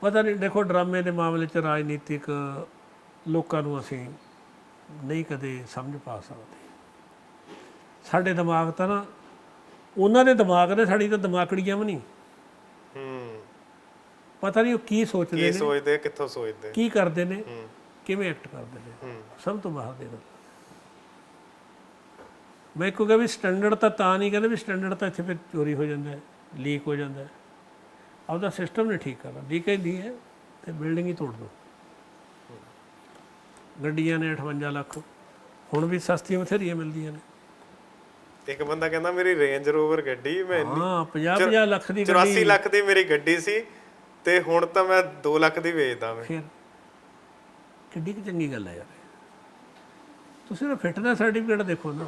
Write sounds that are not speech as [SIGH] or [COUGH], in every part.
ਪਤਾ ਨਹੀਂ ਦੇਖੋ ਡਰਾਮੇ ਦੇ ਮਾਮਲੇ 'ਚ ਰਾਜਨੀਤਿਕ ਲੋਕਾਂ ਨੂੰ ਅਸੀਂ ਨਹੀਂ ਕਦੇ ਸਮਝ ਪਾ ਸਕਦੇ। ਸਾਡੇ ਦਿਮਾਗ ਤਾਂ ਨਾ ਉਹਨਾਂ ਦੇ ਦਿਮਾਗ ਨੇ ਸਾਡੀ ਤਾਂ ਦਿਮਾਗੜੀਆਂ ਵੀ ਨਹੀਂ। ਹੂੰ। ਪਤਾ ਨਹੀਂ ਉਹ ਕੀ ਸੋਚਦੇ ਕੀ ਨੇ ਸੋਚਦੇ ਕਿੱਥੋਂ ਸੋਚਦੇ। ਕੀ ਕਰਦੇ ਨੇ ਹੂੰ। ਕਿਵੇਂ ਐਕਟ ਕਰਦੇ ਨੇ। ਹੂੰ। ਸਭ ਤੋਂ ਬਾਹਰ ਦੇ ਗੱਲ ਮੈਂ ਕਹੂੰਗਾ ਵੀ ਸਟੈਂਡਰਡ ਤਾਂ ਤਾਂ ਨਹੀਂ ਕਹਿੰਦੇ ਵੀ ਸਟੈਂਡਰਡ ਤਾਂ ਇੱਥੇ ਫਿਰ ਚੋਰੀ ਹੋ ਜਾਂਦਾ ਹੈ ਲੀਕ ਹੋ ਜਾਂਦਾ ਹੈ। ਆਪਦਾ ਸਿਸਟਮ ਨਹੀਂ ਠੀਕ ਕਰਨਾ ਲੀਕੇਜ ਨਹੀਂ ਹੈ ਤੇ ਬਿਲਡਿੰਗ ਹੀ ਤੋੜ ਦੋ। ਗੱਡੀਆਂ ਨੇ 58 ਲੱਖ। ਹੁਣ ਵੀ ਸਸਤੀਆਂ ਬਥੇਰੀਆਂ ਮਿਲਦੀਆਂ ਨੇ। ਇੱਕ ਬੰਦਾ ਕਹਿੰਦਾ ਮੇਰੀ ਰੇਂਜ ਰੋਵਰ ਗੱਡੀ ਮੈਂ ਹਾਂ 50 50 ਲੱਖ ਦੀ 84 ਲੱਖ ਦੀ ਮੇਰੀ ਗੱਡੀ ਸੀ ਤੇ ਹੁਣ ਤਾਂ ਮੈਂ 2 ਲੱਖ ਦੀ ਵੇਚਦਾ ਮੈਂ। ਫਿਰ ਕਿੱਡੀ ਕੁ ਚੰਗੀ ਗੱਲ ਹੈ ਯਾਰ। ਤੁਸੀਂ ਨਾ ਫਿਟਨੈਸ ਸਰਟੀਫਿਕੇਟ ਦੇਖੋ ਨਾ।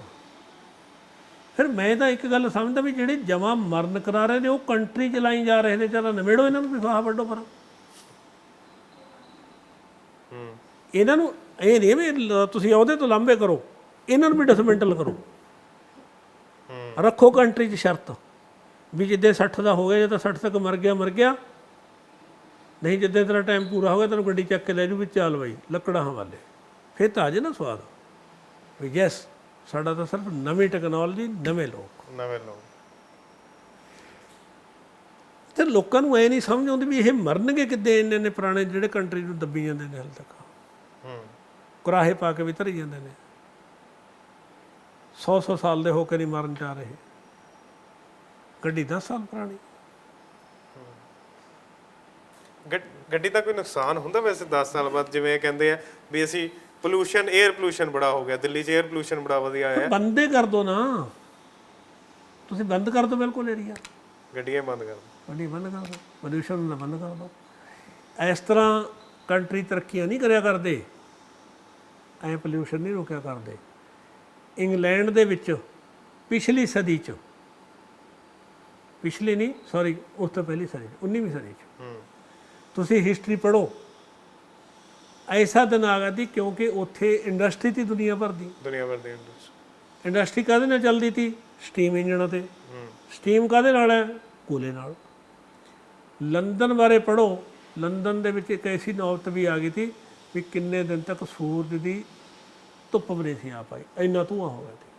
ਫਿਰ ਮੈਂ ਤਾਂ ਇੱਕ ਗੱਲ ਸਮਝਦਾ ਵੀ ਜਿਹੜੇ ਜਮਾ ਮਰਨ ਕਰਾ ਰਹੇ ਨੇ, ਉਹ ਕੰਟਰੀ ਚਲਾਈ ਜਾ ਰਹੇ ਨੇ, ਚਲੋ ਨਵੇੜੋ ਇਹਨਾਂ ਨੂੰ ਵੀ ਫਾਹਾ ਵੱਡੋ ਪਰ। ਇਹਨਾਂ ਨੂੰ ਇਹ ਨਹੀਂ ਵੀ ਤੁਸੀਂ ਉਹਦੇ ਤੋਂ ਲਾਂਭੇ ਕਰੋ, ਇਹਨਾਂ ਨੂੰ ਵੀ ਡਿਸਮੈਂਟਲ ਕਰੋ। ਰੱਖੋ ਕੰਟਰੀ 'ਚ ਸ਼ਰਤ, ਵੀ ਜਿੱਦੇ 60 ਦਾ ਹੋ ਗਿਆ, ਜੇ ਤਾਂ 60 ਤੱਕ ਮਰ ਗਿਆ ਮਰ ਗਿਆ। ਨਹੀਂ ਜਿੱਦੇ ਤੇਰਾ ਟਾਈਮ ਪੂਰਾ ਹੋ ਗਿਆ, ਤੈਨੂੰ ਗੱਡੀ ਚੱਕ ਕੇ ਲੈ ਜੂ, ਵੀ ਚੱਲ ਬਾਈ, ਲੱਕੜਾਂ ਹਵਾਲੇ। ਫਿਰ ਤਾਂ ਆ ਜੇ ਨਾ ਸਵਾਦ। ਵੀ ਯੈਸ ਸਾਡਾ ਤਾਂ ਸਿਰਫ ਨਵੀਂ ਟੈਕਨੋਲੋਜੀ ਨਵੇਂ ਲੋਕ। ਨਵੇਂ ਲੋਕ। ਤੇ ਲੋਕਾਂ ਨੂੰ ਐ ਨਹੀਂ ਸਮਝ ਆਉਂਦੀ ਵੀ ਇਹ ਮਰਨਗੇ ਕਿੱਦੇ ਇੰਨੇ ਨੇ ਪੁਰਾਣੇ ਜਿਹੜੇ ਕੰਟਰੀ ਨੂੰ ਦੱਬੀ ਜਾਂਦੇ ਨੇ ਹਾਲ ਤੱਕ। ਹੂੰ। ਕੁਰਾਹੇ ਪਾ ਕੇ ਵੀ ਧਰੀ ਜਾਂਦੇ ਨੇ। 100 100 ਸਾਲ ਦੇ ਹੋ ਕੇ ਨਹੀਂ ਮਰਨ ਜਾ ਰਹੇ। ਗੱਡੀ 10 ਸਾਲ ਪੁਰਾਣੀ। ਗੱਡ- ਗੱਡੀ ਦਾ ਕੋਈ ਨੁਕਸਾਨ ਹੁੰਦਾ ਵੈਸੇ 10 ਸਾਲ ਬਾਅਦ? ਜਿਵੇਂ ਇਹ ਕਹਿੰਦੇ ਆ ਵੀ ਅਸੀਂ ਪੋਲੂਸ਼ਨ 에ਅਰ ਪੋਲੂਸ਼ਨ ਬੜਾ ਹੋ ਗਿਆ ਦਿੱਲੀ 'ਚ 에ਅਰ ਪੋਲੂਸ਼ਨ ਬੜਾ ਵਧੀਆ ਆਇਆ। ਬੰਦੇ ਕਰ ਦੋ ਨਾ। ਤੁਸੀਂ ਬੰਦ ਕਰ ਦੋ ਬਿਲਕੁਲ ਏਰੀਆ ਗੱਡੀਆਂ ਬੰਦ ਕਰ ਦਿਓ। ਗੱਡੀ ਬੰਦ ਕਰ ਦੋ ਪੋਲੂਸ਼ਨ ਨੂੰ ਬੰਦ ਕਰ ਦੋ। ਇਸ ਤਰ੍ਹਾਂ ਕੰਟਰੀ ਤਰੱਕੀਆਂ ਨਹੀਂ ਕਰਿਆ ਕਰਦੇ। ਐ ਪੋਲੂਸ਼ਨ ਨਹੀਂ ਰੋਕਿਆ ਕਰਦੇ। ਇੰਗਲੈਂਡ ਦੇ ਵਿੱਚ ਪਿਛਲੀ ਸਦੀ ਚ ਪਿਛਲੀ ਨਹੀਂ ਸੌਰੀ ਉਸ ਤੋਂ ਪਹਿਲੀ ਸਦੀ 'ਚ, 19ਵੀਂ ਸਦੀ ਚ। ਹੂੰ। ਤੁਸੀਂ ਹਿਸਟਰੀ ਪੜ੍ਹੋ। ਐਸਾ ਦਿਨ ਆ ਗਿਆ ਸੀ ਕਿਉਂਕਿ ਉੱਥੇ ਇੰਡਸਟਰੀ ਤੀ ਦੁਨੀਆ ਭਰ ਦੀ ਦੁਨੀਆ ਭਰ ਦੀ ਇੰਡਸਟਰੀ ਇੰਡਸਟਰੀ ਕਾਹਦੇ ਨਾਲ ਚੱਲਦੀ ਤੀ ਸਟੀਮ ਇੰਜਣਾਂ ਤੇ। ਸਟੀਮ ਕਾਹਦੇ ਨਾਲ ਹੈ? ਕੋਲੇ ਨਾਲ। ਲੰਡਨ ਬਾਰੇ ਪੜ੍ਹੋ। ਲੰਡਨ ਦੇ ਵਿੱਚ ਇੱਕ ਐਸੀ ਨੌਬਤ ਵੀ ਆ ਗਈ ਸੀ ਵੀ ਕਿੰਨੇ ਦਿਨ ਤੱਕ ਸੂਰਜ ਦੀ ਧੁੱਪ ਵੀ ਨਹੀਂ ਸੀ ਆ ਪਾਈ। ਇੰਨਾ ਧੂਆਂ ਹੋ ਗਿਆ ਸੀ।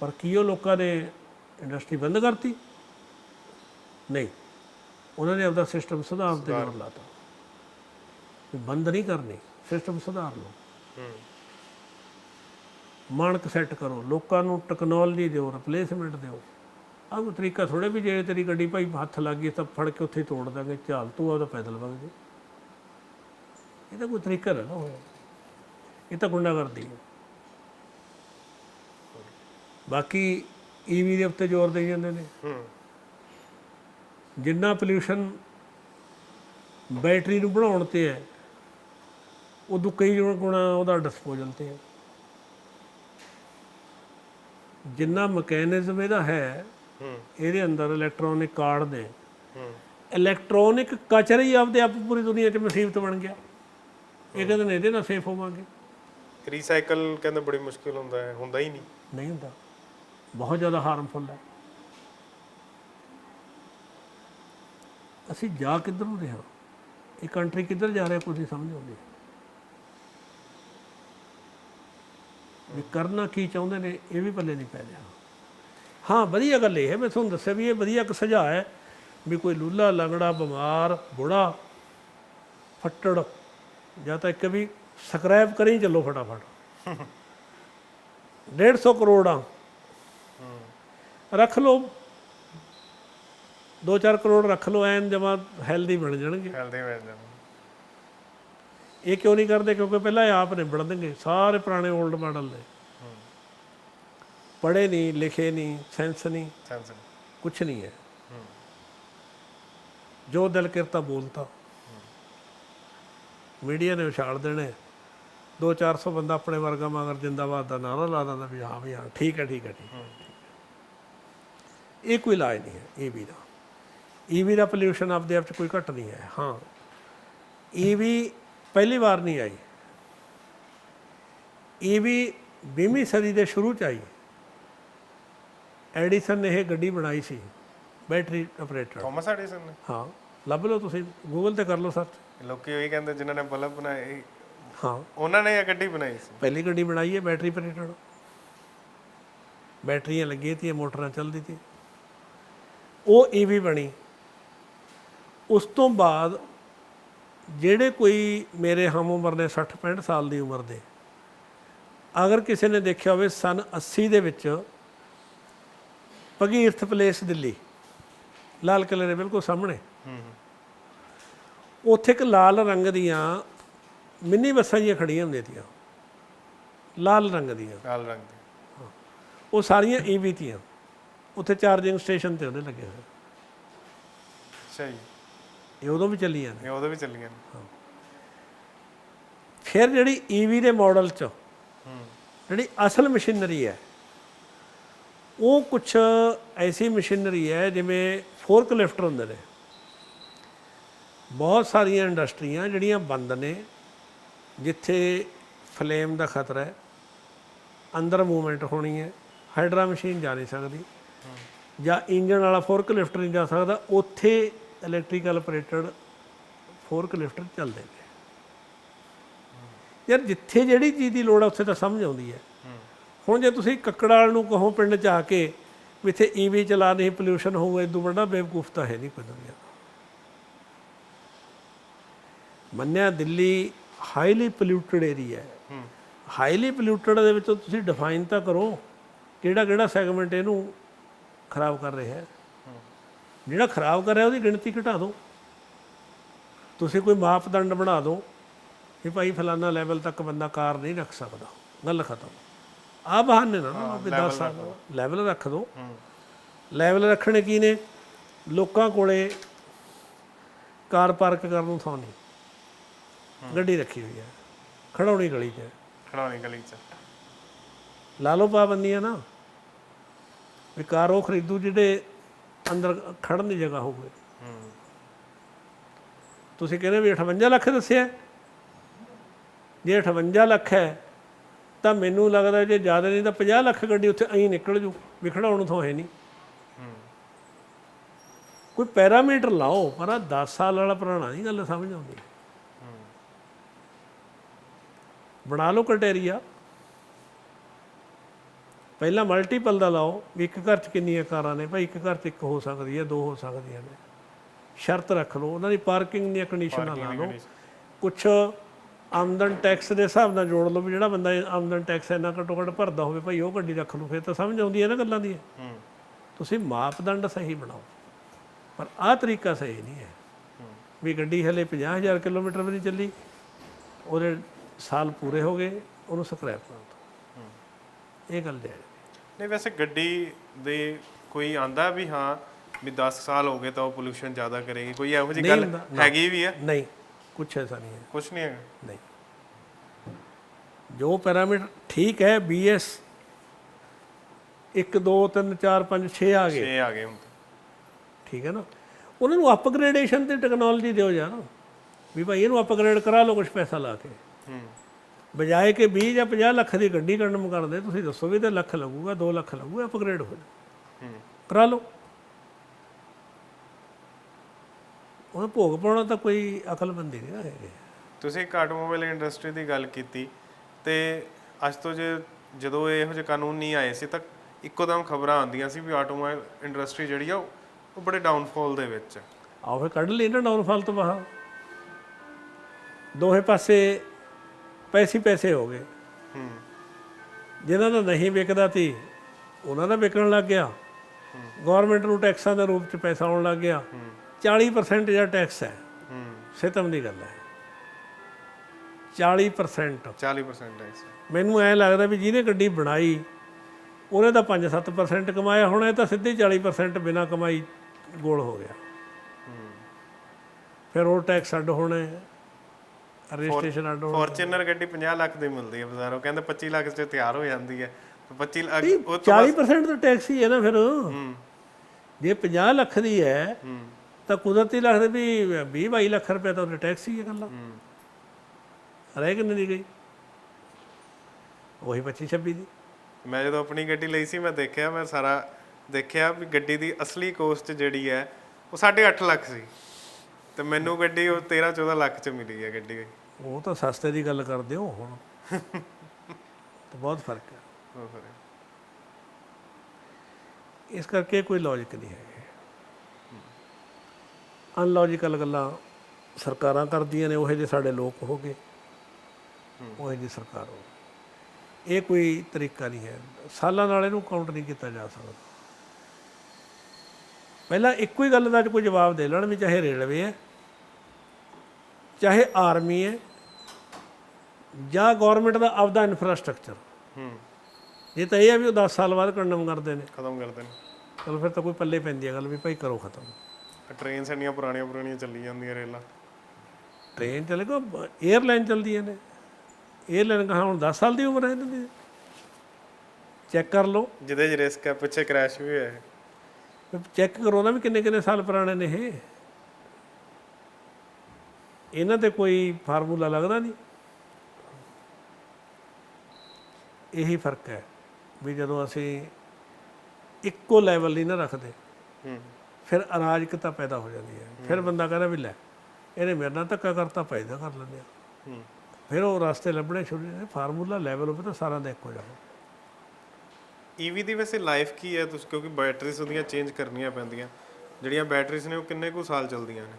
ਪਰ ਕੀ ਉਹ ਲੋਕਾਂ ਨੇ ਇੰਡਸਟਰੀ ਬੰਦ ਕਰਤੀ? ਨਹੀਂ। ਉਹਨਾਂ ਨੇ ਆਪਦਾ ਸਿਸਟਮ ਸੁਧਾਰਨ ਤੇ ਜ਼ੋਰ ਲਾਤਾ। ਵੀ ਬੰਦ ਨਹੀਂ ਕਰਨੀ, ਸਿਸਟਮ ਸੁਧਾਰ ਲਓ। ਹੂੰ ਮਾਨਕ ਸੈੱਟ ਕਰੋ, ਲੋਕਾਂ ਨੂੰ ਟੈਕਨੋਲੋਜੀ ਦਿਓ ਰਿਪਲੇਸਮੈਂਟ ਦਿਓ। ਆਹ ਕੋਈ ਤਰੀਕਾ ਥੋੜੇ ਵੀ ਜੇ ਤੇਰੀ ਗੱਡੀ ਭਾਈ ਹੱਥ ਲੱਗ ਗਈ ਤਾਂ ਫੜ ਕੇ ਉੱਥੇ ਤੋੜ ਦਾਂਗੇ ਚੱਲ ਤੂੰ ਆਪਦਾ ਪੈਦਲ ਵਗ ਜੇ ਇਹ ਤਾਂ ਕੋਈ ਤਰੀਕਾ ਨਾ ਹੋਇਆ। ਇਹ ਤਾਂ ਗੁੰਡਾਗਰਦੀ ਹੈ। ਬਾਕੀ ਈਵੀ ਦੇ ਉੱਤੇ ਜ਼ੋਰ ਦੇਈ ਜਾਂਦੇ ਨੇ। ਹੂੰ। ਜਿੰਨਾ ਪੋਲਿਊਸ਼ਨ ਬੈਟਰੀ ਨੂੰ ਬਣਾਉਣ ਤੇ ਹੈ ਉਦੋਂ ਕਈ ਗੁਣਾ ਉਹਦਾ ਡਿਸਪੋਜ਼ਲ ਤੇ ਹੈ। ਜਿੰਨਾ ਮਕੈਨਿਜ਼ਮ ਇਹਦਾ ਹੈ ਇਹਦੇ ਅੰਦਰ ਇਲੈਕਟ੍ਰੋਨਿਕ ਕਾਰਡ ਹੂੰ। ਇਲੈਕਟ੍ਰੋਨਿਕ ਕਚਰਾ ਹੀ ਆਪਦੇ ਆਪ ਪੂਰੀ ਦੁਨੀਆ 'ਚ ਮੁਸੀਬਤ ਬਣ ਗਿਆ। ਇਹ ਕਹਿੰਦੇ ਨੇ ਇਹਦੇ ਨਾਲ ਸੇਫ ਹੋਵਾਂਗੇ। ਰੀਸਾਈਕਲ ਕਹਿੰਦੇ ਬੜੀ ਮੁਸ਼ਕਿਲ ਹੁੰਦਾ ਹੈ ਹੁੰਦਾ ਹੀ ਨਹੀਂ। ਨਹੀਂ ਹੁੰਦਾ। ਬਹੁਤ ਜ਼ਿਆਦਾ ਹਾਰਮਫੁਲ ਹੈ। ਅਸੀਂ ਜਾ ਕਿੱਧਰ ਨੂੰ ਰਹੇ ਹਾਂ? ਇਹ ਕੰਟਰੀ ਕਿੱਧਰ ਜਾ ਰਿਹਾ ਨਹੀਂ ਸਮਝ ਆਉਂਦੀ ਵੀ ਕਰਨਾ ਕੀ ਚਾਹੁੰਦੇ ਨੇ ਇਹ ਵੀ ਪੱਲੇ ਨਹੀਂ ਪੈ ਰਿਹਾ। ਹਾਂ ਵਧੀਆ ਗੱਲ ਇਹ ਹੈ ਮੈਂ ਤੁਹਾਨੂੰ ਦੱਸਿਆ ਵੀ ਇਹ ਵਧੀਆ ਇੱਕ ਸੁਝਾਅ ਹੈ ਵੀ ਕੋਈ ਲੂਲਾ ਲੰਗੜਾ ਬਿਮਾਰ ਬੁੜਾ ਫੱਟੜ ਜਾਂ ਤਾਂ ਇੱਕ ਵੀ ਸਕ੍ਰੈਪ ਕਰੀ ਚੱਲੋ ਫਟਾਫਟ। [LAUGHS] 150 ਕਰੋੜਾਂ। ਰੱਖ ਲਓ 2-4 ਕਰੋੜ ਰੱਖ ਲਓ ਐਨ ਜਮਾ ਹੈਲਦੀ ਬਣ ਜਾਣਗੇ। ਹੈਲਦੀ ਮਿਲ ਜਾਂਦਾ ਇਹ ਕਿਉਂ ਨਹੀਂ ਕਰਦੇ? ਕਿਉਂਕਿ ਪਹਿਲਾਂ ਇਹ ਆਪ ਨਿਬੜ ਦੇਣਗੇ। ਸਾਰੇ ਪੁਰਾਣੇ 올ਡ ਮਾਡਲ ਦੇ ਪੜ੍ਹੇ ਨਹੀਂ ਲਿਖੇ ਨਹੀਂ ਸੈਂਸ ਨਹੀਂ। ਸੈਂਸ ਕੁਛ ਨਹੀਂ ਹੈ। ਜੋ ਦਿਲ ਕਰਤਾ ਬੋਲਤਾ। ਮੀਡੀਆ ਨੇ ਉਛਾਲ ਦੇਣੇ। 2-400 ਬੰਦਾ ਆਪਣੇ ਵਰਗਾ ਮਗਰ ਜਿੰਦਾਬਾਦ ਦਾ ਨਾਰਾ ਲਾ ਦਿੰਦਾ ਵੀ ਹਾਂ ਵੀ ਹਾਂ ਠੀਕ ਹੈ ਠੀਕ ਹੈ ਠੀਕ ਹੈ। ਇਹ ਕੋਈ ਇਲਾਜ ਨਹੀਂ ਹੈ ਈਵੀ ਦਾ ਈਵੀ ਦਾ ਪੋਲਿਊਸ਼ਨ ਆਪਦੇ ਆਪ ਚ ਕੋਈ ਘਟ ਨਹੀਂ ਹੈ ਹਾਂ। ਈਵੀ ਪਹਿਲੀ ਵਾਰ ਨਹੀਂ ਆਈ। ਈਵੀ 20ਵੀਂ ਸਦੀ ਦੇ ਸ਼ੁਰੂ ਚ ਆਈ। ਐਡੀਸਨ ਨੇ ਇਹ ਗੱਡੀ ਬਣਾਈ ਸੀ ਬੈਟਰੀ ਆਪਰੇਟਡ ਥਾਮਸ ਐਡੀਸਨ ਨੇ? ਹਾਂ ਲੱਭ ਲਓ ਤੁਸੀਂ ਗੂਗਲ ਤੇ ਕਰ ਲਓ ਸਰਚ ਲੋਕੀ ਉਹੀ ਕਹਿੰਦੇ ਜਿਨ੍ਹਾਂ ਨੇ ਬਲਬ ਬਣਾਏ ਹਾਂ। ਉਹਨਾਂ ਨੇ ਇਹ ਗੱਡੀ ਬਣਾਈ ਸੀ। ਪਹਿਲੀ ਗੱਡੀ ਬਣਾਈ ਹੈ ਬੈਟਰੀ ਆਪਰੇਟਡ ਬੈਟਰੀਆਂ ਲੱਗੀਆਂ ਤੀਆਂ ਮੋਟਰਾਂ ਚੱਲਦੀ ਤੀ ਉਹ ਈਵੀ ਬਣੀ। ਉਸ ਤੋਂ ਬਾਅਦ ਜਿਹੜੇ ਕੋਈ ਮੇਰੇ ਹਮ ਉਮਰ ਦੇ 60 65 ਸਾਲ ਦੀ ਉਮਰ ਦੇ ਅਗਰ ਕਿਸੇ ਨੇ ਦੇਖਿਆ ਹੋਵੇ ਸਨ 80 ਦੇ ਵਿੱਚ ਭਗੀਰਥ ਪਲੇਸ ਦਿੱਲੀ ਲਾਲ ਕਿਲੇ ਦੇ ਬਿਲਕੁਲ ਸਾਹਮਣੇ। ਹੂੰ ਉੱਥੇ ਇੱਕ ਲਾਲ ਰੰਗ ਦੀਆਂ ਮਿੰਨੀ ਬੱਸਾਂ ਜਿਹੀਆਂ ਖੜੀਆਂ ਹੁੰਦੀਆਂ ਤੀਆਂ। ਲਾਲ ਰੰਗ ਦੀਆਂ। ਲਾਲ ਰੰਗ ਦੀ ਉਹ ਸਾਰੀਆਂ ਈਵੀ ਤੀਆਂ ਉੱਥੇ ਚਾਰਜਿੰਗ ਸਟੇਸ਼ਨ ਤੇ ਉਹਦੇ ਲੱਗੇ ਹੋਏ। ਜੀ ਇਹ ਉਦੋਂ ਵੀ ਚੱਲੀਆਂ ਨੇ। ਇਹ ਉਹਦੇ ਵੀ ਚੱਲੀਆਂ ਨੇ। ਫਿਰ ਜਿਹੜੀ ਈਵੀ ਦੇ ਮਾਡਲ 'ਚ ਹੂੰ। ਜਿਹੜੀ ਅਸਲ ਮਸ਼ੀਨਰੀ ਹੈ ਉਹ ਕੁਝ ਐਸੀ ਮਸ਼ੀਨਰੀ ਹੈ ਜਿਵੇਂ ਫੋਰਕ ਲਿਫਟਰ ਹੁੰਦੇ ਨੇ। ਬਹੁਤ ਸਾਰੀਆਂ ਇੰਡਸਟਰੀਆਂ ਜਿਹੜੀਆਂ ਬੰਦ ਨੇ ਜਿੱਥੇ ਫਲੇਮ ਦਾ ਖਤਰਾ ਹੈ ਅੰਦਰ ਮੂਵਮੈਂਟ ਹੋਣੀ ਹੈ ਹਾਈਡਰਾ ਮਸ਼ੀਨ ਜਾ ਨਹੀਂ ਸਕਦੀ। ਜਾਂ ਇੰਜਨ ਵਾਲਾ ਫੋਰਕ ਲਿਫਟਰ ਨਹੀਂ ਜਾ ਸਕਦਾ ਉੱਥੇ ਇਲੈਕਟ੍ਰੀਕਲ ਆਪਰੇਟਡ ਫੋਰਕ ਲਿਫਟਰ ਚੱਲਦੇ ਨੇ। ਯਾਰ ਜਿੱਥੇ ਜਿਹੜੀ ਚੀਜ਼ ਦੀ ਲੋੜ ਆ, ਉੱਥੇ ਤਾਂ ਸਮਝ ਆਉਂਦੀ ਹੈ। ਹੁਣ ਜੇ ਤੁਸੀਂ ਕੱਕੜਾਲ ਨੂੰ ਕਹੋ ਪਿੰਡ ਚ ਆ ਕੇ ਵੀ ਇੱਥੇ ਈਵੀ ਚਲਾ ਨਹੀਂ ਪੋਲੂਸ਼ਨ ਹੋਊਗਾ ਇਦੋਂ ਵੱਡਾ ਬੇਵਕੂਫ ਤਾਂ ਹੈ ਨਹੀਂ ਕੋਈ ਦੁਨੀਆ ਮੰਨਿਆ ਦਿੱਲੀ ਹਾਈਲੀ ਪੋਲਿਊਟਡ ਏਰੀਆ ਹੈ। ਹਾਈਲੀ ਪੋਲਿਊਟਡ ਦੇ ਵਿੱਚੋਂ ਤੁਸੀਂ ਡਿਫਾਈਨ ਤਾਂ ਕਰੋ ਕਿਹੜਾ ਕਿਹੜਾ ਸੈਗਮੈਂਟ ਇਹਨੂੰ ਖਰਾਬ ਕਰ ਰਿਹਾ ਹੈ। ਜਿਹੜਾ ਖਰਾਬ ਕਰ ਰਿਹਾ ਉਹਦੀ ਗਿਣਤੀ ਘਟਾ ਦਿਓ। ਤੁਸੀਂ ਕੋਈ ਮਾਪਦੰਡ ਬਣਾ ਦਿਓ ਕਿ ਭਾਈ ਫਲਾਨਾ ਲੈਵਲ ਤੱਕ ਬੰਦਾ ਕਾਰ ਨਹੀਂ ਰੱਖ ਸਕਦਾ। ਗੱਲ ਖਤਮ। ਆ ਬਹਾਨੇ ਨਾ ਨਾ ਵੀ 10 ਸਾਲ ਲੈਵਲ ਰੱਖ ਦਿਓ। ਹੂੰ। ਲੈਵਲ ਰੱਖਣੇ ਕੀ ਨੇ? ਲੋਕਾਂ ਕੋਲੇ ਕਾਰ ਪਾਰਕ ਕਰਨ ਨੂੰ ਥਾਂ ਨਹੀਂ। ਗੱਡੀ ਰੱਖੀ ਹੋਈ ਹੈ। ਖੜਾਉਣੀ ਗਲੀ 'ਚ ਖੜਾਉਣੀ ਗਲੀ ਚ। ਲਾ ਲਓ ਪਾਬੰਦੀਆਂ ਨਾ। ਵੀ ਕਾਰ ਉਹ ਖਰੀਦੂ ਜਿਹੜੇ ਅੰਦਰ ਖੜਨ ਦੀ ਜਗ੍ਹਾ ਹੋਵੇ। ਤੁਸੀਂ ਕਹਿੰਦੇ ਵੀ 58 ਲੱਖ ਦੱਸਿਆ। ਜੇ 58 ਲੱਖ ਹੈ, ਤਾਂ ਮੈਨੂੰ ਲੱਗਦਾ ਜੇ ਜ਼ਿਆਦਾ ਨਹੀਂ ਤਾਂ 50 ਲੱਖ ਗੱਡੀ ਉੱਥੇ ਐਂ ਨਿਕਲ ਜੂ ਵੀ ਖੜਾਉਣ ਨੂੰ ਥਾਂ ਹੈ ਨਹੀਂ। ਕੋਈ ਪੈਰਾਮੀਟਰ ਲਾਓ, ਪਰ ਆਹ 10 ਸਾਲ ਵਾਲਾ ਪੁਰਾਣਾ ਨਹੀਂ ਗੱਲ ਸਮਝ ਆਉਂਦੀ। ਬਣਾ ਲਓ ਕ੍ਰਾਈਟੇਰੀਆ ਪਹਿਲਾਂ ਮਲਟੀਪਲ ਦਾ ਲਾਓ ਵੀ ਇੱਕ ਘਰ 'ਚ ਕਿੰਨੀਆਂ ਕਾਰਾਂ ਨੇ ਭਾਈ ਇੱਕ ਘਰ 'ਚ ਇੱਕ ਹੋ ਸਕਦੀ ਹੈ ਦੋ ਹੋ ਸਕਦੀਆਂ ਨੇ। ਸ਼ਰਤ ਰੱਖ ਲਓ ਉਹਨਾਂ ਦੀ ਪਾਰਕਿੰਗ ਦੀਆਂ ਕੰਡੀਸ਼ਨਾਂ ਲਾ ਲਓ। ਕੁਛ ਆਮਦਨ ਟੈਕਸ ਦੇ ਹਿਸਾਬ ਨਾਲ ਜੋੜ ਲਓ ਵੀ ਜਿਹੜਾ ਬੰਦਾ ਆਮਦਨ ਟੈਕਸ ਇੰਨਾ ਘੱਟੋ ਘੱਟ ਭਰਦਾ ਹੋਵੇ ਭਾਈ ਉਹ ਗੱਡੀ ਰੱਖ ਲਓ ਫਿਰ ਤਾਂ ਸਮਝ ਆਉਂਦੀ ਹੈ ਨਾ ਗੱਲਾਂ ਦੀ। ਹੂੰ। ਤੁਸੀਂ ਮਾਪਦੰਡ ਸਹੀ ਬਣਾਓ ਪਰ ਆਹ ਤਰੀਕਾ ਸਹੀ ਨਹੀਂ ਹੈ। ਵੀ ਗੱਡੀ ਹਲੇ 50000 ਕਿਲੋਮੀਟਰ ਵੀ ਨਹੀਂ ਚੱਲੀ ਉਹਦੇ ਸਾਲ ਪੂਰੇ ਹੋ ਗਏ ਉਹਨੂੰ ਸਕ੍ਰੈਪ ਕਰ ਦਿਓ ਇਹ ਗੱਲ ਜਾਇਜ਼ ਨਹੀਂ ਵੈਸੇ ਗੱਡੀ ਦੇ ਕੋਈ ਆਂਦਾ ਵੀ ਹਾਂ ਵੀ 10 ਸਾਲ ਹੋ ਗਏ ਤਾਂ ਉਹ ਪੋਲੂਸ਼ਨ ਜ਼ਿਆਦਾ ਕਰੇਗੀ ਕੋਈ ਇਹੋ ਜਿਹੀ ਗੱਲ ਹੈਗੀ ਵੀ ਹੈ ਨਹੀਂ ਕੁਛ ਐਸਾ ਨਹੀਂ ਹੈ। ਕੁਝ ਨਹੀਂ ਹੈਗਾ? ਨਹੀਂ। ਜੋ ਪੈਰਾਮੀਟਰ ਠੀਕ ਹੈ ਬੀਐਸ 1 2 3 4 5 6 ਆ ਗਏ। 6 ਆ ਗਏ ਹੁਣ। ਠੀਕ ਹੈ ਨਾ? ਉਹਨਾਂ ਨੂੰ ਅਪਗ੍ਰੇਡੇਸ਼ਨ ਤੇ ਟੈਕਨੋਲੋਜੀ ਦਿਓ ਯਾਰ ਵੀ ਭਾਈ ਇਹਨੂੰ ਅਪਗ੍ਰੇਡ ਕਰਾ ਲਓ ਕੁਝ ਪੈਸਾ ਲਾ ਕੇ। ਹੂੰ। ਬਜਾਏ ਕਿ 20 ਜਾਂ 50 ਲੱਖ ਦੀ ਗੱਡੀ ਕੰਡਮ ਕਰਦੇ ਤੁਸੀਂ ਦੱਸੋ ਵੀ ਤੇ ਲੱਖ ਲੱਗੂਗਾ 2 ਲੱਖ ਲੱਗੂਗਾ ਅਪਗ੍ਰੇਡ ਹੋ ਜਾ। ਹੂੰ। ਕਰਾ ਲਓ। ਉਹ ਭੋਗ ਪਾਉਣਾ ਤਾਂ ਕੋਈ ਅਕਲਮੰਦੀ ਨਹੀਂ ਨਾ ਹੈਗੀ। ਤੁਸੀਂ ਆਟੋਮੋਬਾਈਲ ਇੰਡਸਟਰੀ ਦੀ ਗੱਲ ਕੀਤੀ ਤੇ ਅੱਜ ਤੋਂ ਜੇ ਜਦੋਂ ਇਹੋ ਜਿਹੇ ਕਾਨੂੰਨ ਨਹੀਂ ਆਏ ਸੀ ਤਾਂ ਇੱਕੋ ਦਮ ਖਬਰਾਂ ਆਉਂਦੀਆਂ ਸੀ ਵੀ ਆਟੋਮੋਬਾਈਲ ਇੰਡਸਟਰੀ ਜਿਹੜੀ ਆ ਉਹ ਬੜੇ ਡਾਊਨਫਾਲ ਦੇ ਵਿੱਚ ਹੈ ਆਓ ਫਿਰ ਕੱਢ ਲਈ ਨਾ ਡਾਊਨਫਾਲ ਤੋਂ ਬਾਹਰ ਦੋਹੇ ਪਾਸੇ ਪੈਸੇ ਪੈਸੇ ਹੋ ਗਏ। ਹੂੰ। ਜਿਨ੍ਹਾਂ ਦਾ ਨਹੀਂ ਵਿਕਦਾ ਸੀ ਉਹਨਾਂ ਦਾ ਵਿਕਣ ਲੱਗ ਗਿਆ। ਗਵਰਨਮੈਂਟ ਨੂੰ ਟੈਕਸਾਂ ਦੇ ਰੂਪ ਚ ਪੈਸਾ ਆਉਣ ਲੱਗ ਗਿਆ। 40% ਜਿਹੜਾ ਟੈਕਸ ਹੈ। ਹੂੰ। ਸਿਤਮ ਦੀ ਗੱਲ ਹੈ। 40% 40% ਟੈਕਸ ਮੈਨੂੰ ਐ ਲੱਗਦਾ ਵੀ ਜਿਹਨੇ ਗੱਡੀ ਬਣਾਈ ਉਹਨੇ ਤਾਂ 5-7% ਕਮਾਇਆ ਹੁਣ ਇਹ ਤਾਂ ਸਿੱਧੀ 40% ਬਿਨਾ ਕਮਾਈ ਗੋਲ ਹੋ ਗਿਆ। ਫਿਰ ਉਹ ਟੈਕਸ ਅੱਡ ਹੋਣੇ ਰਜਿਸਟ੍ਰੇਸ਼ਨ ਅੱਡ ਫੋਰਚੂਨਰ ਗੱਡੀ 50 ਲੱਖ ਦੀ ਮਿਲਦੀ ਹੈ ਬਾਜ਼ਾਰੋਂ। ਕਹਿੰਦੇ 25 ਲੱਖ 'ਚ ਤਿਆਰ ਹੋ ਜਾਂਦੀ ਹੈ। 25 ਲੱਖ ਉਹ ਤੋਂ 40% ਤਾਂ ਟੈਕਸ ਹੀ ਹੈ ਨਾ ਫਿਰ। ਹੂੰ। ਜੇ 50 ਲੱਖ ਦੀ ਹੈ ਤਾਂ ਕੁਦਰਤੀ ਲੱਗਦਾ ਵੀ 20 22 ਲੱਖ ਰੁਪਏ ਤਾਂ ਉਹਦੇ ਟੈਕਸ ਹੀ ਹੈ ਹੂੰ। ਰਹਿ ਕਿੰਨੇ ਦੀ ਗਈ? ਉਹੀ 25 26 ਦੀ। ਮੈਂ ਜਦੋਂ ਆਪਣੀ ਗੱਡੀ ਲਈ ਸੀ ਮੈਂ ਦੇਖਿਆ ਮੈਂ ਸਾਰਾ ਦੇਖਿਆ ਵੀ ਗੱਡੀ ਦੀ ਅਸਲੀ ਕੋਸਟ ਜਿਹੜੀ ਹੈ ਉਹ 8.5 ਲੱਖ ਸੀ। ਤੇ ਮੈਨੂੰ ਗੱਡੀ ਉਹ 13 14 ਲੱਖ ਚ ਮਿਲੀ ਹੈ ਗੱਡੀ। ਉਹ ਤਾਂ ਸਸਤੇ ਦੀ ਗੱਲ ਕਰਦੇ ਹੋ ਹੁਣ। ਤਾਂ ਬਹੁਤ ਫ਼ਰਕ ਹੈ। ਇਸ ਕਰਕੇ ਕੋਈ ਲੌਜੀਕ ਨਹੀਂ ਹੈ। ਅਨਲੌਜੀਕਲ ਗੱਲਾਂ ਸਰਕਾਰਾਂ ਕਰਦੀਆਂ ਨੇ ਉਹੇ ਜਿਹੇ ਸਾਡੇ ਲੋਕ ਹੋ ਗਏ। ਉਹੇ ਜਿਹੀ ਸਰਕਾਰ ਹੋ। ਇਹ ਕੋਈ ਤਰੀਕਾ ਨਹੀਂ ਹੈ। ਸਾਲਾਂ ਨਾਲ ਇਹਨੂੰ ਕਾਊਂਟ ਨਹੀਂ ਕੀਤਾ ਜਾ ਸਕਦਾ। ਪਹਿਲਾਂ ਇੱਕੋ ਹੀ ਗੱਲ ਦਾ ਕੋਈ ਜਵਾਬ ਦੇ ਲੈਣ ਵੀ ਚਾਹੇ ਰੇਲਵੇ ਹੈ ਚਾਹੇ ਆਰਮੀ ਹੈ ਜਾਂ ਗਵਰਨਮੈਂਟ ਦਾ ਆਪਦਾ ਇਨਫਰਾਸਟ੍ਰਕਚਰ ਹੂੰ। ਇਹ ਤਾਂ ਇਹ ਹੈ ਵੀ ਉਹ 10 ਸਾਲ ਬਾਅਦ ਕੰਡਮ ਕਰਦੇ ਨੇ। ਖਤਮ ਕਰਦੇ ਨੇ। ਚਲੋ ਫਿਰ ਤਾਂ ਕੋਈ ਪੱਲੇ ਪੈਂਦੀ ਹੈ ਗੱਲ ਵੀ ਭਾਈ ਕਰੋ ਖਤਮ। ਟ੍ਰੇਨ ਇੰਨੀਆਂ ਪੁਰਾਣੀਆਂ ਪੁਰਾਣੀਆਂ ਚੱਲੀ ਜਾਂਦੀਆਂ ਰੇਲਾਂ। ਟ੍ਰੇਨ ਚਲੇ ਕੋ 에ਅਰਲਾਈਨ ਚਲਦੀਆਂ ਨੇ। 에ਅਰਲਾਈਨ ਕਹਾ ਹੁਣ 10 ਸਾਲ ਦੀ ਉਮਰ ਹੈ ਇਹਨਾਂ ਦੀ। ਚੈੱਕ ਕਰ ਲਓ। ਜਿਹਦੇ 'ਚ ਰਿਸਕ ਹੈ ਪਿੱਛੇ ਕ੍ਰੈਸ਼ ਵੀ ਹੋਇਆ ਹੈ ਚੈੱਕ ਕਰੋ ਨਾ ਵੀ ਕਿੰਨੇ ਕਿੰਨੇ ਸਾਲ ਪੁਰਾਣੇ ਨੇ ਇਹ। ਇਹਨਾਂ ਤੇ ਕੋਈ ਫਾਰਮੂਲਾ ਲੱਗਦਾ ਨਹੀਂ। ਇਹੀ ਫ਼ਰਕ ਹੈ ਵੀ ਜਦੋਂ ਅਸੀਂ ਇੱਕੋ ਲੈਵਲ ਨਹੀਂ ਨਾ ਰੱਖਦੇ ਹੂੰ। ਫਿਰ ਅਰਾਜਕਤਾ ਪੈਦਾ ਹੋ ਜਾਂਦੀ ਹੈ। ਫਿਰ ਬੰਦਾ ਕਹਿੰਦਾ ਵੀ ਲੈ ਇਹਨੇ ਮੇਰੇ ਨਾਲ ਧੱਕਾ ਕਰਤਾ ਪੈਦਾ ਕਰ ਲੈਂਦੇ ਆ ਹੂੰ। ਫਿਰ ਉਹ ਰਸਤੇ ਲੱਭਣੇ ਸ਼ੁਰੂ ਨੇ ਫਾਰਮੂਲਾ ਲੈਵਲ ਉੱਪਰ ਤਾਂ ਸਾਰਾ ਦਾ ਇੱਕੋ ਜਿਹਾ। ਈਵੀ ਦੀ ਵੈਸੇ ਲਾਈਫ ਕੀ ਹੈ ਤੁਸੀਂ ਕਿਉਂਕਿ ਬੈਟਰੀਜ਼ ਉਹਦੀਆਂ ਚੇਂਜ ਕਰਨੀਆਂ ਪੈਂਦੀਆਂ। ਜਿਹੜੀਆਂ ਬੈਟਰੀਜ਼ ਨੇ ਉਹ ਕਿੰਨੇ ਕੁ ਸਾਲ ਚੱਲਦੀਆਂ ਨੇ?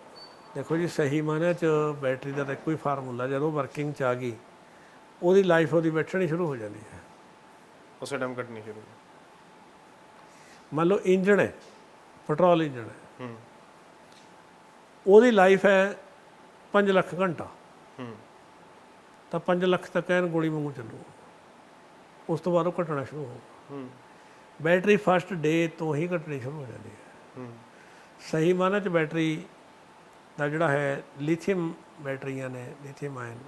ਦੇਖੋ ਜੀ ਸਹੀ ਮਾਇਨੇ ਚ ਬੈਟਰੀ ਦਾ ਤਾਂ ਹੀ ਫਾਰਮੂਲਾ ਜਦੋਂ ਵਰਕਿੰਗ ਚ ਆ ਗਈ ਉਹਦੀ ਲਾਈਫ ਉਹਦੀ ਬੈਠਣੀ ਸ਼ੁਰੂ ਹੋ ਜਾਂਦੀ ਹੈ। ਉਸੇ ਟਾਈਮ ਕੱਟਣੀ ਸ਼ੁਰੂ ਮੰਨ ਲਓ ਇੰਜਣ ਹੈ ਪੈਟਰੋਲ ਇੰਜਣ ਹੈ। ਹੂੰ। ਉਹਦੀ ਲਾਈਫ ਹੈ 5 ਲੱਖ ਘੰਟਾ। ਹੂੰ। ਤਾਂ 5 ਲੱਖ ਤੱਕ ਐਨ ਗੋਲੀ ਵਾਂਗੂ ਚੱਲੂ। ਉਸ ਤੋਂ ਬਾਅਦ ਉਹ ਘਟਣਾ ਸ਼ੁਰੂ ਹੋ ਹੂੰ। ਬੈਟਰੀ ਫਸਟ ਡੇ ਤੋਂ ਹੀ ਘਟਣੀ ਸ਼ੁਰੂ ਹੋ ਜਾਂਦੀ ਹੈ। ਹੂੰ। ਸਹੀ ਮਾਇਨੇ ਚ ਬੈਟਰੀ ਦਾ ਜਿਹੜਾ ਹੈ ਲਿਥੀਅਮ ਬੈਟਰੀਆਂ ਨੇ ਲਿਥੀਅਮ ਆਇਨ